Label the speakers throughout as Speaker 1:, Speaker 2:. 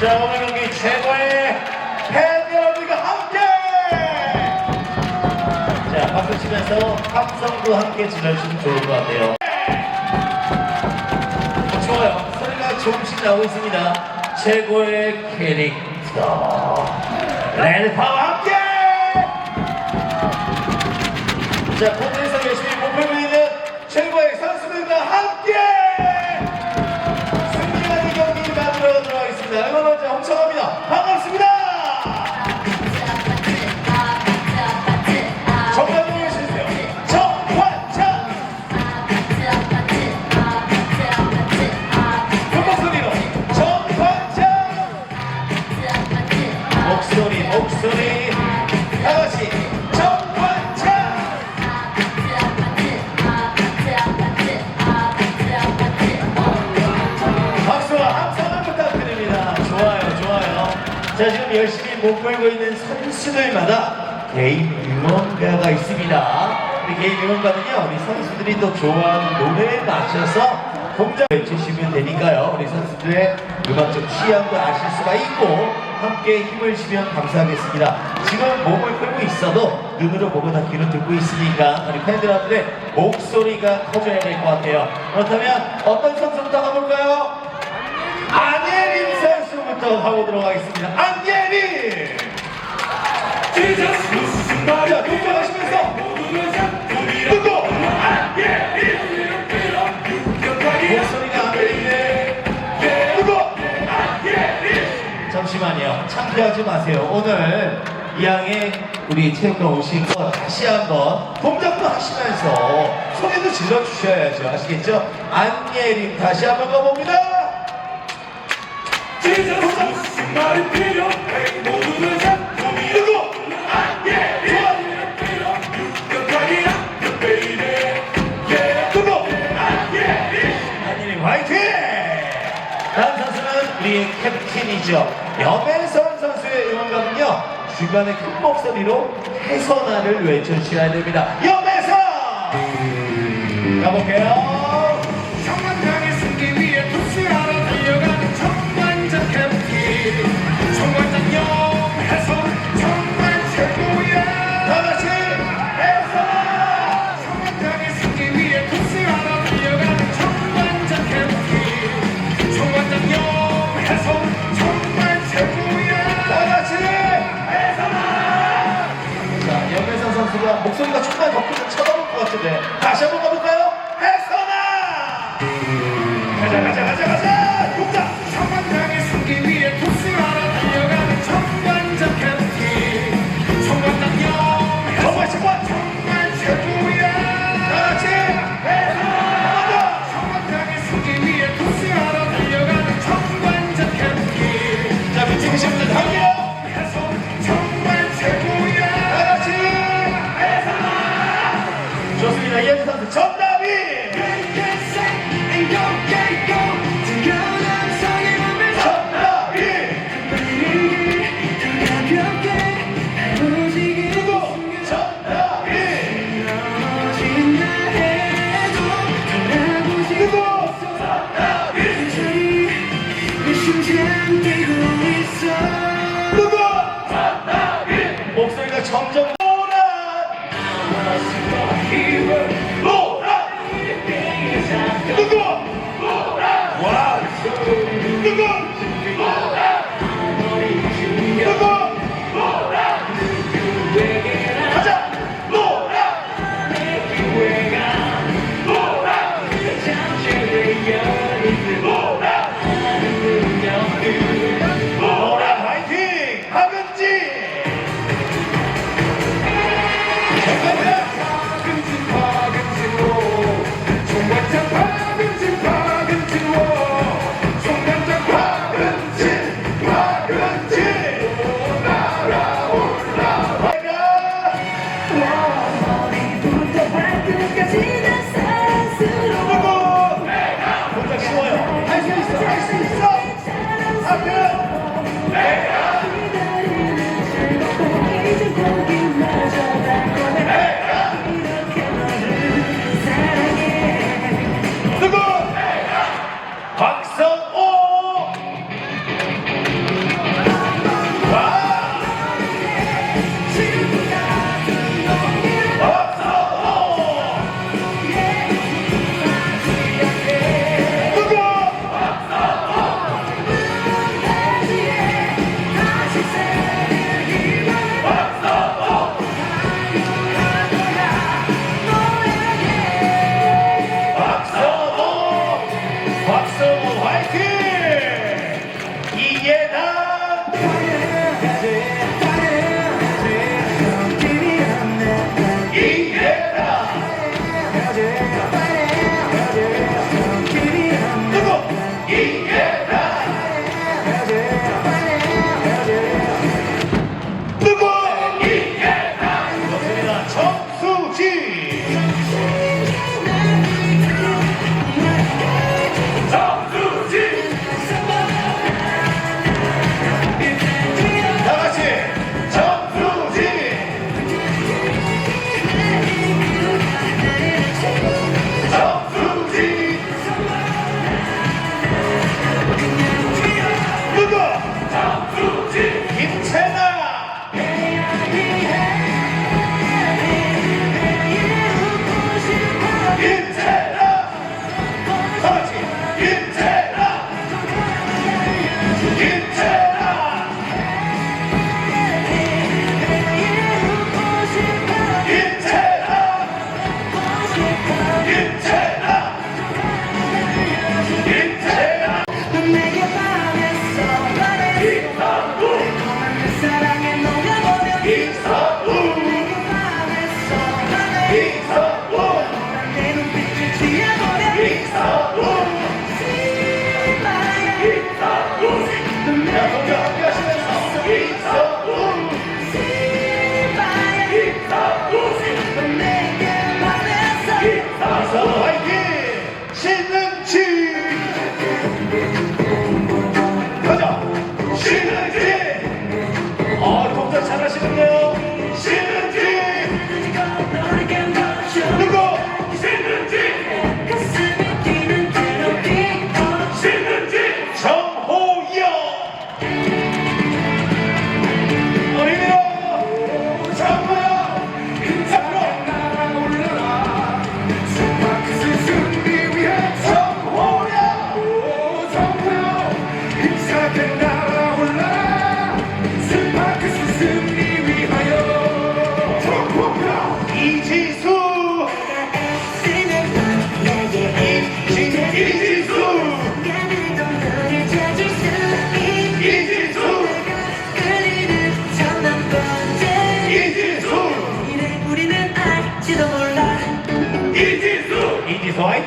Speaker 1: 자, 오늘 경기 최고의 팬 여러분과 함께! 자, 박수 치면서 함성도 함께 질러주시면 좋을 것 같아요. 어, 좋아요. 소리가 조금씩 나오고 있습니다. 최고의 캐릭터. 레드파와 함께! 자, 공에 열심히 못 걸고 있는 선수들마다 개인 응원가가 있습니다. 우리 개인 응원가는요, 우리 선수들이 또 좋아하는 노래에 맞춰서 동작 외치시면 되니까요. 우리 선수들의 음악적 취향도 아실 수가 있고, 함께 힘을 주면 감사하겠습니다. 지금 몸을 끌고 있어도 눈으로 보고 다 귀로 듣고 있으니까 우리 팬들한테 목소리가 커져야 될 것 같아요. 그렇다면 어떤 선수부터 가볼까요? 안예림 선수부터 가보도록 하겠습니다. 자, 동작하시면서 누구? 목소리가 안 들리네. 누구? 잠시만요. 창피하지 마세요. 오늘 이양의 우리 체육관 오신 거 다시 한번 동작도 하시면서 소리도 질러 주셔야죠. 아시겠죠? 안예림 다시 한번 가봅니다.
Speaker 2: 말이
Speaker 1: 중간에 큰 목소리로 해선아를 외쳐주셔야 됩니다. 염혜선! 가볼게요. 누구? 목소리가 점점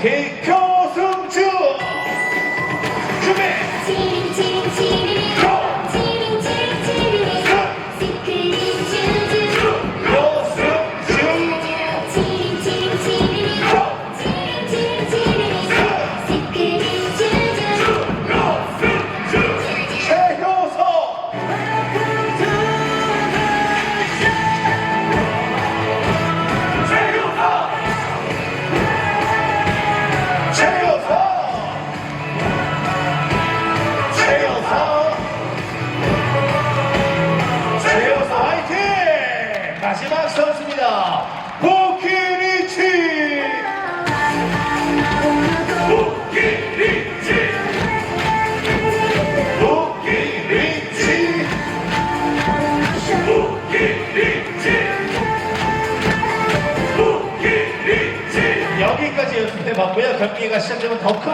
Speaker 1: 이지 보키